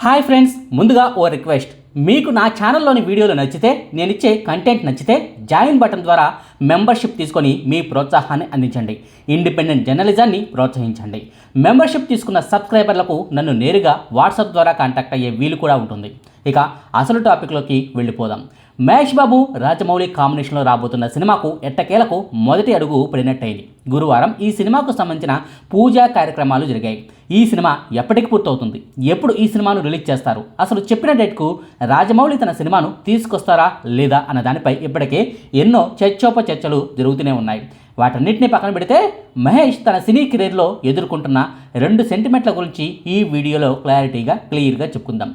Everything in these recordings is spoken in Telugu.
హాయ్ ఫ్రెండ్స్ ముందుగా ఓ రిక్వెస్ట్ మీకు నా ఛానల్లోని వీడియోలు నచ్చితే నేను ఇచ్చే కంటెంట్ నచ్చితే జాయిన్ బటన్ ద్వారా మెంబర్షిప్ తీసుకొని మీ ప్రోత్సాహాన్ని అందించండి. ఇండిపెండెంట్ జర్నలిజాన్ని ప్రోత్సహించండి. మెంబర్షిప్ తీసుకున్న సబ్స్క్రైబర్లకు నన్ను నేరుగా వాట్సాప్ ద్వారా కాంటాక్ట్ అయ్యే వీలు కూడా ఉంటుంది. ఇక అసలు టాపిక్లోకి వెళ్ళిపోదాం. మహేష్ బాబు రాజమౌళి కాంబినేషన్లో రాబోతున్న సినిమాకు ఎట్టకేలకు మొదటి అడుగు పడినట్టయింది. గురువారం ఈ సినిమాకు సంబంధించిన పూజా కార్యక్రమాలు జరిగాయి. ఈ సినిమా ఎప్పటికి పూర్తవుతుంది? ఎప్పుడు ఈ సినిమాను రిలీజ్ చేస్తారు? అసలు చెప్పిన డేట్కు రాజమౌళి తన సినిమాను తీసుకొస్తారా లేదా అన్న దానిపై ఇప్పటికే ఎన్నో చర్చోప చర్చలు జరుగుతూనే ఉన్నాయి. వాటన్నిటిని పక్కన పెడితే మహేష్ తన సినీ కెరీర్లో ఎదుర్కొంటున్న రెండు సెంటిమెంట్ల గురించి ఈ వీడియోలో క్లారిటీగా క్లియర్గా చెప్పుకుందాం.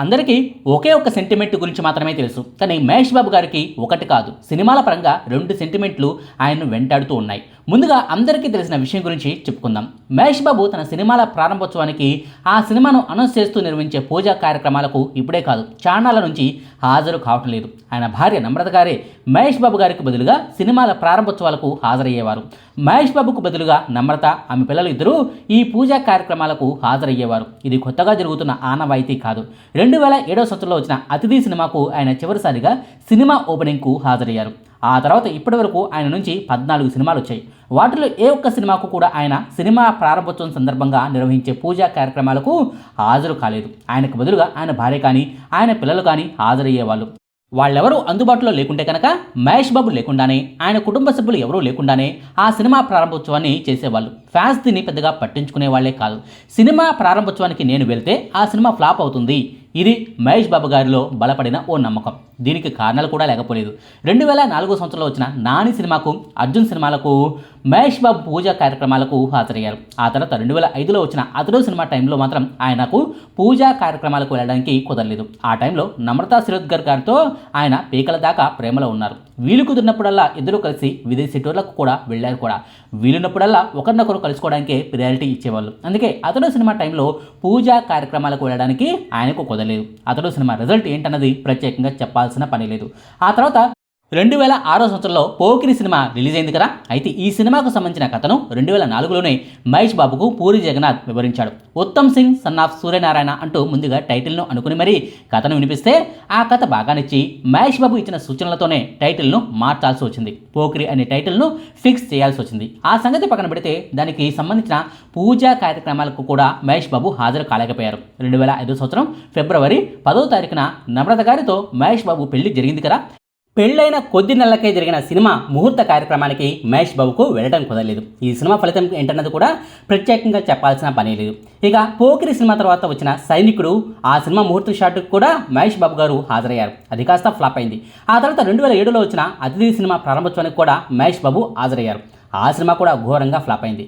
అందరికీ ఒకే ఒక్క సెంటిమెంట్ గురించి మాత్రమే తెలుసు. కానీ మహేష్ బాబు గారికి ఒకటి కాదు. సినిమాల పరంగా రెండు సెంటిమెంట్లు ఆయన్ను వెంటాడుతూ ఉన్నాయి. ముందుగా అందరికీ తెలిసిన విషయం గురించి చెప్పుకుందాం. మహేష్ బాబు తన సినిమాల ప్రారంభోత్సవానికి ఆ సినిమాను అనౌన్స్ చేస్తూ నిర్వహించే పూజా కార్యక్రమాలకు ఇప్పుడే కాదు చాణాల నుంచి హాజరు కావటం లేదు. ఆయన భార్య నమ్రత గారే మహేష్ బాబు గారికి బదులుగా సినిమాల ప్రారంభోత్సవాలకు హాజరయ్యేవారు. మహేష్ బాబుకు బదులుగా నమ్రత ఆమె పిల్లలు ఇద్దరూ ఈ పూజా కార్యక్రమాలకు హాజరయ్యేవారు. ఇది కొత్తగా జరుగుతున్న ఆనవాయితీ కాదు. రెండు వేల ఏడవ సంవత్సరంలో వచ్చిన అతిథి సినిమాకు ఆయన చివరిసారిగా సినిమా ఓపెనింగ్కు హాజరయ్యారు. ఆ తర్వాత ఇప్పటి వరకు ఆయన నుంచి పద్నాలుగు సినిమాలు వచ్చాయి. వాటిలో ఏ ఒక్క సినిమాకు కూడా ఆయన సినిమా ప్రారంభోత్సవం సందర్భంగా నిర్వహించే పూజా కార్యక్రమాలకు హాజరు కాలేదు. ఆయనకు బదులుగా ఆయన భార్య కానీ ఆయన పిల్లలు కానీ హాజరయ్యేవాళ్ళు. వాళ్ళెవరూ అందుబాటులో లేకుంటే కనుక మహేష్ బాబు లేకుండానే ఆయన కుటుంబ సభ్యులు ఎవరూ లేకుండానే ఆ సినిమా ప్రారంభోత్సవాన్ని చేసేవాళ్ళు. ఫ్యాన్స్ దీన్ని పెద్దగా పట్టించుకునే వాళ్ళే కాదు. సినిమా ప్రారంభోత్సవానికి నేను వెళ్తే ఆ సినిమా ఫ్లాప్ అవుతుంది. ఇది మహేష్ బాబు గారిలో బలపడిన ఓ నమ్మకం. దీనికి కారణాలు కూడా లేకపోలేదు. రెండు వేల నాలుగో సంవత్సరంలో వచ్చిన నాని సినిమాకు అర్జున్ సినిమాలకు మహేష్ బాబు పూజా కార్యక్రమాలకు హాజరయ్యారు. ఆ తర్వాత రెండు వేల ఐదులో వచ్చిన అతడు సినిమా టైంలో మాత్రం ఆయనకు పూజా కార్యక్రమాలకు వెళ్ళడానికి కుదరలేదు. ఆ టైంలో నమ్రతా శిరోద్గర్ గారితో ఆయన పీకల దాకా ప్రేమలో ఉన్నారు. వీలు కుదిరినప్పుడల్లా ఇద్దరు కలిసి విదేశీ టూర్లకు కూడా వెళ్ళారు కూడా. వీలున్నప్పుడల్లా ఒకరినొకరు కలుసుకోవడానికే ప్రియారిటీ ఇచ్చేవాళ్ళు. అందుకే అతడు సినిమా టైంలో పూజా కార్యక్రమాలకు వెళ్ళడానికి ఆయనకు కుదరలేదు. అతడు సినిమా రిజల్ట్ ఏంటన్నది ప్రత్యేకంగా చెప్పాల్సిన పని లేదు. ఆ తర్వాత రెండు వేల ఆరో సంవత్సరంలో పోకిరి సినిమా రిలీజ్ అయింది కదా. అయితే ఈ సినిమాకు సంబంధించిన కథను రెండు వేల నాలుగులోనే మహేష్ బాబుకు పూరి జగన్నాథ్ వివరించాడు. ఉత్తమ్ సింగ్ సన్ ఆఫ్ సూర్యనారాయణ అంటూ ముందుగా టైటిల్ను అనుకుని మరీ కథను వినిపిస్తే ఆ కథ బాగా నచ్చి మహేష్ బాబు ఇచ్చిన సూచనలతోనే టైటిల్ను మార్చాల్సి వచ్చింది. పోకిరి అనే టైటిల్ను ఫిక్స్ చేయాల్సి వచ్చింది. ఆ సంగతి పక్కన పెడితే దానికి సంబంధించిన పూజా కార్యక్రమాలకు కూడా మహేష్ బాబు హాజరు కాలేకపోయారు. రెండు వేల ఐదో సంవత్సరం ఫిబ్రవరి పదో తారీఖున నమ్రత గారితో మహేష్ బాబు పెళ్ళి జరిగింది కదా. పెళ్ళైన కొద్ది నెలలకే జరిగిన సినిమా ముహూర్త కార్యక్రమానికి మహేష్ బాబుకు వెళ్ళడం కుదరలేదు. ఈ సినిమా ఫలితం ఏంటన్నది కూడా ప్రత్యేకంగా చెప్పాల్సిన పని లేదు. ఇక పోకిరి సినిమా తర్వాత వచ్చిన సైనికుడు ఆ సినిమా ముహూర్త షాట్కు కూడా మహేష్ బాబు గారు హాజరయ్యారు. అది కాస్త ఫ్లాప్ అయింది. ఆ తర్వాత రెండు వేల ఏడులో వచ్చిన అతిథి సినిమా ప్రారంభోత్సవానికి కూడా మహేష్ బాబు హాజరయ్యారు. ఆ సినిమా కూడా ఘోరంగా ఫ్లాప్ అయింది.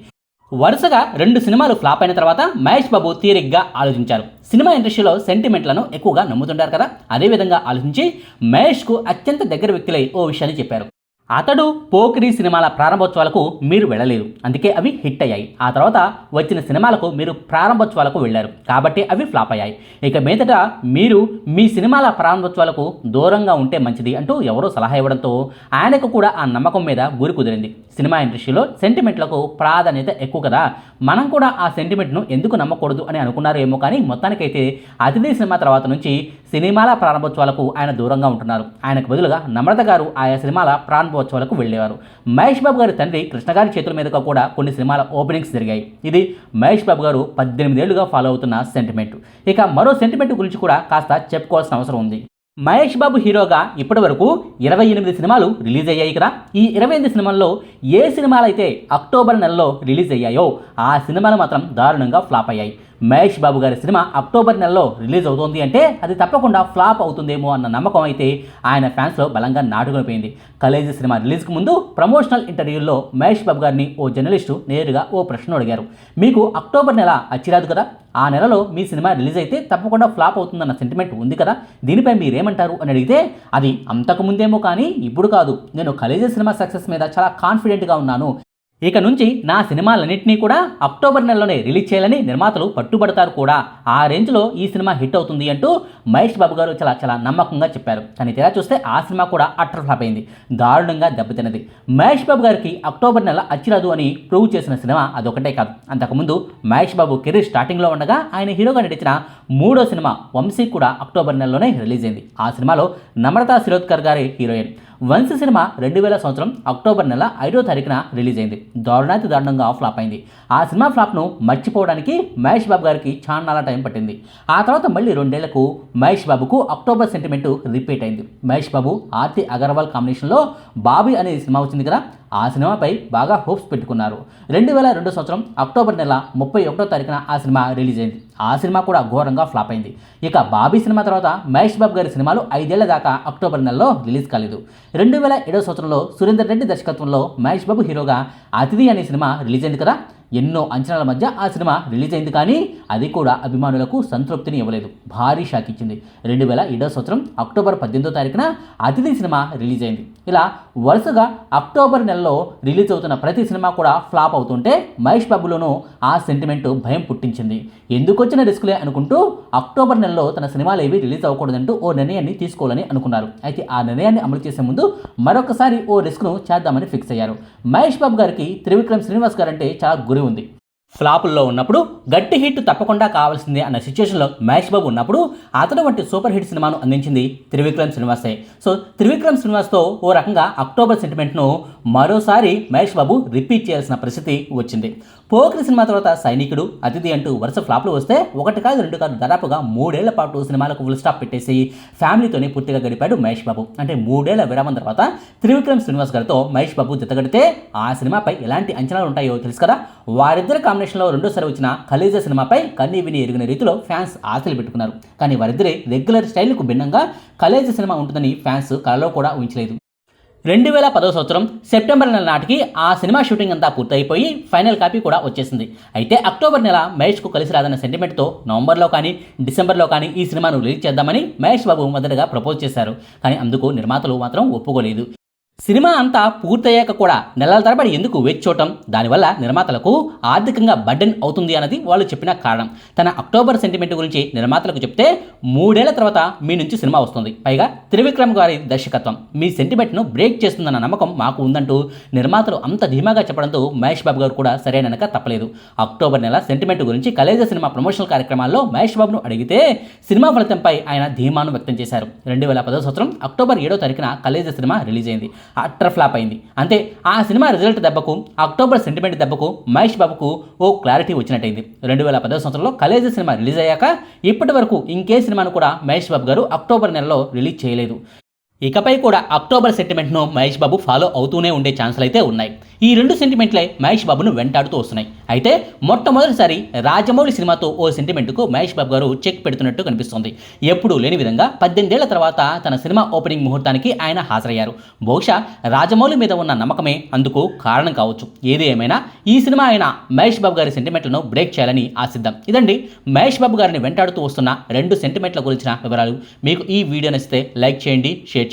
వరుసగా రెండు సినిమాలు ఫ్లాప్ అయిన తర్వాత మహేష్ బాబు తీరిగ్గా ఆలోచించారు. సినిమా ఇండస్ట్రీలో సెంటిమెంట్లను ఎక్కువగా నమ్ముతుంటారు కదా? అదేవిధంగా ఆలోచించి మహేష్కు అత్యంత దగ్గర వ్యక్తులై ఓ విషయాన్ని చెప్పారు. అతడు పోకిరి సినిమాల ప్రారంభోత్సవాలకు మీరు వెళ్ళలేదు. అందుకే అవి హిట్ అయ్యాయి. ఆ తర్వాత వచ్చిన సినిమాలకు మీరు ప్రారంభోత్సవాలకు వెళ్ళారు. కాబట్టి అవి ఫ్లాప్ అయ్యాయి. ఇక మీదట మీరు మీ సినిమాల ప్రారంభోత్సవాలకు దూరంగా ఉంటే మంచిది అంటూ ఎవరో సలహా ఇవ్వడంతో ఆయనకు కూడా ఆ నమ్మకం మీద గురి కుదిరింది. సినిమా ఇండస్ట్రీలో సెంటిమెంట్లకు ప్రాధాన్యత ఎక్కువ కదా. మనం కూడా ఆ సెంటిమెంట్ను ఎందుకు నమ్మకూడదు అని అనుకున్నారు ఏమో కానీ మొత్తానికైతే అతిథి సినిమా తర్వాత నుంచి సినిమాల ప్రారంభోత్సవాలకు ఆయన దూరంగా ఉంటున్నారు. ఆయనకు బదులుగా నమ్రత గారు ఆయా సినిమాల ప్రారంభోత్సవాలకు వెళ్ళేవారు. మహేష్ బాబు గారి తండ్రి కృష్ణ గారి చేతుల మీదుగా కూడా కొన్ని సినిమాల ఓపెనింగ్స్ జరిగాయి. ఇది మహేష్ బాబు గారు పద్దెనిమిదేళ్ళుగా ఫాలో అవుతున్న సెంటిమెంట్. ఇక మరో సెంటిమెంట్ గురించి కూడా కాస్త చెప్పుకోవాల్సిన అవసరం ఉంది. మహేష్ బాబు హీరోగా ఇప్పటి వరకు ఇరవై ఎనిమిది సినిమాలు రిలీజ్ అయ్యాయి కదా. ఈ ఇరవై ఎనిమిది సినిమాల్లో ఏ సినిమాలు అయితే అక్టోబర్ నెలలో రిలీజ్ అయ్యాయో ఆ సినిమాలు మాత్రం దారుణంగా ఫ్లాప్ అయ్యాయి. మహేష్ బాబు గారి సినిమా అక్టోబర్ నెలలో రిలీజ్ అవుతోంది అంటే అది తప్పకుండా ఫ్లాప్ అవుతుందేమో అన్న నమ్మకం అయితే ఆయన ఫ్యాన్స్లో బలంగా నాటుకునిపోయింది. కలేజీ సినిమా రిలీజ్కి ముందు ప్రమోషనల్ ఇంటర్వ్యూలో మహేష్ బాబు గారిని ఓ జర్నలిస్టు నేరుగా ఓ ప్రశ్న అడిగారు. మీకు అక్టోబర్ నెల అచ్చిరాదు కదా? ఆ నెలలో మీ సినిమా రిలీజ్ అయితే తప్పకుండా ఫ్లాప్ అవుతుందన్న సెంటిమెంట్ ఉంది కదా? దీనిపై మీరేమంటారు అని అడిగితే అది అంతకు ముందేమో కానీ ఇప్పుడు కాదు. నేను కలేజీ సినిమా సక్సెస్ మీద చాలా కాన్ఫిడెంట్గా ఉన్నాను. ఇక నుంచి నా సినిమాలన్నింటినీ కూడా అక్టోబర్ నెలలోనే రిలీజ్ చేయాలని నిర్మాతలు పట్టుబడతారు కూడా. ఆ రేంజ్లో ఈ సినిమా హిట్ అవుతుంది అంటూ మహేష్ బాబు గారు చాలా చాలా నమ్మకంగా చెప్పారు. కానీ తీరా చూస్తే ఆ సినిమా కూడా అట్టర్ ఫ్లాప్ అయింది. దారుణంగా దెబ్బతిన్నది. మహేష్ బాబు గారికి అక్టోబర్ నెల అచ్చిరాదు అని ప్రూవ్ చేసిన సినిమా అదొకటే కాదు. అంతకుముందు మహేష్ బాబు కెరీర్ స్టార్టింగ్లో ఉండగా ఆయన హీరోగా నటించిన మూడో సినిమా వంశీ కూడా అక్టోబర్ నెలలోనే రిలీజ్ అయింది. ఆ సినిమాలో నమ్రతా శిరోద్కర్ గారి హీరోయిన్. వంశీ సినిమా రెండు వేల సంవత్సరం అక్టోబర్ నెల ఐదో తారీఖున రిలీజ్ అయింది. దారుణాతి దారుణంగా ఫ్లాప్ అయింది. ఆ సినిమా ఫ్లాప్ను మర్చిపోవడానికి మహేష్ బాబు గారికి చాలా టైం పట్టింది. ఆ తర్వాత మళ్ళీ రెండేళ్ళకు మహేష్ బాబుకు అక్టోబర్ సెంటిమెంటు రిపీట్ అయింది. మహేష్ బాబు ఆర్తి అగర్వాల్ కాంబినేషన్లో బాబీ అనే సినిమా వచ్చింది కదా ఆ సినిమాపై బాగా హోప్స్ పెట్టుకున్నారు. రెండు వేల రెండు సంవత్సరం అక్టోబర్ నెల ముప్పై ఒకటో తారీఖున ఆ సినిమా రిలీజ్ అయింది. ఆ సినిమా కూడా ఘోరంగా ఫ్లాప్ అయింది. ఇక బాబీ సినిమా తర్వాత మహేష్ బాబు గారి సినిమాలు ఐదేళ్ళ దాకా అక్టోబర్ నెలలో రిలీజ్ కాలేదు. రెండు వేల ఏడవ సంవత్సరంలో సురేందర్ రెడ్డి దర్శకత్వంలో మహేష్ బాబు హీరోగా అతిథి అనే సినిమా రిలీజ్ అయింది కదా. ఎన్నో అంచనాల మధ్య ఆ సినిమా రిలీజ్ అయింది కానీ అది కూడా అభిమానులకు సంతృప్తిని ఇవ్వలేదు. భారీ షాక్ ఇచ్చింది. రెండు వేల ఏడవ సంవత్సరం అక్టోబర్ పద్దెనిమిదో తారీఖున అతిథి సినిమా రిలీజ్ అయింది. ఇలా వరుసగా అక్టోబర్ నెలలో రిలీజ్ అవుతున్న ప్రతి సినిమా కూడా ఫ్లాప్ అవుతుంటే మహేష్ బాబులోనూ ఆ సెంటిమెంట్ భయం పుట్టించింది. ఎందుకు వచ్చిన రిస్కులే అనుకుంటూ అక్టోబర్ నెలలో తన సినిమాలు ఏవి రిలీజ్ అవ్వకూడదంటూ ఓ నిర్ణయాన్ని తీసుకోవాలని అనుకున్నారు. అయితే ఆ నిర్ణయాన్ని అమలు చేసే ముందు మరొకసారి ఓ రిస్క్ను చేద్దామని ఫిక్స్ అయ్యారు. మహేష్ బాబు గారికి త్రివిక్రమ్ శ్రీనివాస్ గారు అంటే చాలా గురువు ఉంది. ఫ్లాపుల్లో ఉన్నప్పుడు గట్టి హిట్ తప్పకుండా కావాల్సిందే అన్న సిచ్యువేషన్లో మహేష్ బాబు ఉన్నప్పుడు అతడు వంటి సూపర్ హిట్ సినిమాను అందించింది త్రివిక్రమ్ శ్రీనివాసే. సో త్రివిక్రమ్ శ్రీనివాస్తో ఓ రకంగా అక్టోబర్ సెంటిమెంట్ను మరోసారి మహేష్ బాబు రిపీట్ చేయాల్సిన పరిస్థితి వచ్చింది. పోకిరి సినిమా తర్వాత సైనికుడు అతిథి అంటూ వరుస ఫ్లాప్లు వస్తే ఒకటి కాదు రెండు కాదు దాదాపుగా మూడేళ్ళ పాటు సినిమాలకు ఫుల్ స్టాప్ పెట్టేసి ఫ్యామిలీతోనే పూర్తిగా గడిపాడు మహేష్ బాబు. అంటే మూడేళ్ళ విరామం తర్వాత త్రివిక్రమ్ శ్రీనివాస్ గారితో మహేష్ బాబు జతగడితే ఆ సినిమాపై ఎలాంటి అంచనాలు ఉంటాయో తెలుసు కదా? వారిద్దరి కాంబినేషన్లో రెండోసారి వచ్చిన ఖలీజా సినిమాపై కన్నీ విని ఎరిగిన రీతిలో ఫ్యాన్స్ ఆశలు పెట్టుకున్నారు. కానీ వారిద్దరి రెగ్యులర్ స్టైల్కు భిన్నంగా కలేజా సినిమా ఉంటుందని ఫ్యాన్స్ కలలో కూడా ఊహించలేదు. రెండు వేల పదో సంవత్సరం సెప్టెంబర్ నెల నాటికి ఆ సినిమా షూటింగ్ అంతా పూర్తయిపోయి ఫైనల్ కాపీ కూడా వచ్చేసింది. అయితే అక్టోబర్ నెల మహేష్కు కలిసి రాదన్న సెంటిమెంట్తో నవంబర్లో కానీ డిసెంబర్లో కానీ ఈ సినిమాను రిలీజ్ చేద్దామని మహేష్ బాబు మొదటగా ప్రపోజ్ చేశారు. కానీ అందుకు నిర్మాతలు మాత్రం ఒప్పుకోలేదు. సినిమా అంతా పూర్తయ్యాక కూడా నెలల తరబడి ఎందుకు వేచి చూడటం దానివల్ల నిర్మాతలకు ఆర్థికంగా బర్డెన్ అవుతుంది అన్నది వాళ్ళు చెప్పిన కారణం. తన అక్టోబర్ సెంటిమెంట్ గురించి నిర్మాతలకు చెప్తే మూడేళ్ళ తర్వాత మీ నుంచి సినిమా వస్తుంది. పైగా త్రివిక్రమ్ గారి దర్శకత్వం. మీ సెంటిమెంట్ను బ్రేక్ చేస్తుందన్న నమ్మకం మాకు ఉందంటూ నిర్మాతలు అంత ధీమాగా చెప్పడంతో మహేష్ బాబు గారు కూడా సరైనక తప్పలేదు. అక్టోబర్ నెల సెంటిమెంట్ గురించి కలేజ సినిమా ప్రమోషనల్ కార్యక్రమాల్లో మహేష్ బాబును అడిగితే సినిమా ఫలితంపై ఆయన ధీమాను వ్యక్తం చేశారు. రెండు వేల పదో సంవత్సరం అక్టోబర్ ఏడో తారీఖున కలేజ సినిమా రిలీజ్ అయింది. అట్ర ఫ్లాప్ అయింది. అంతే ఆ సినిమా రిజల్ట్ దెబ్బకు అక్టోబర్ సెంటిమెంట్ దెబ్బకు మహేష్ బాబుకు ఓ క్లారిటీ వచ్చినట్టయింది. రెండు వేల పదో సంవత్సరంలో కలేజ సినిమా రిలీజ్ అయ్యాక ఇప్పటి వరకు ఇంకే సినిమాను కూడా మహేష్ బాబు గారు అక్టోబర్ నెలలో రిలీజ్ చేయలేదు. ఇకపై కూడా అక్టోబర్ సెంటిమెంట్ను మహేష్ బాబు ఫాలో అవుతూనే ఉండే ఛాన్సులు అయితే ఉన్నాయి. ఈ రెండు సెంటిమెంట్లే మహేష్ బాబును వెంటాడుతూ వస్తున్నాయి. అయితే మొట్టమొదటిసారి రాజమౌళి సినిమాతో ఓ సెంటిమెంట్కు మహేష్ బాబు గారు చెక్ పెడుతున్నట్టు కనిపిస్తోంది. ఎప్పుడూ లేని విధంగా పద్దెనిమిదేళ్ళ తర్వాత తన సినిమా ఓపెనింగ్ ముహూర్తానికి ఆయన హాజరయ్యారు. బహుశా రాజమౌళి మీద ఉన్న నమ్మకమే అందుకు కారణం కావచ్చు. ఏది ఏమైనా ఈ సినిమా అయినా మహేష్ బాబు గారి సెంటిమెంట్లను బ్రేక్ చేయాలని ఆశిద్దాం. ఇదండి మహేష్ బాబు గారిని వెంటాడుతూ వస్తున్న రెండు సెంటిమెంట్ల గురించిన వివరాలు. మీకు ఈ వీడియో నచ్చితే లైక్ చేయండి షేర్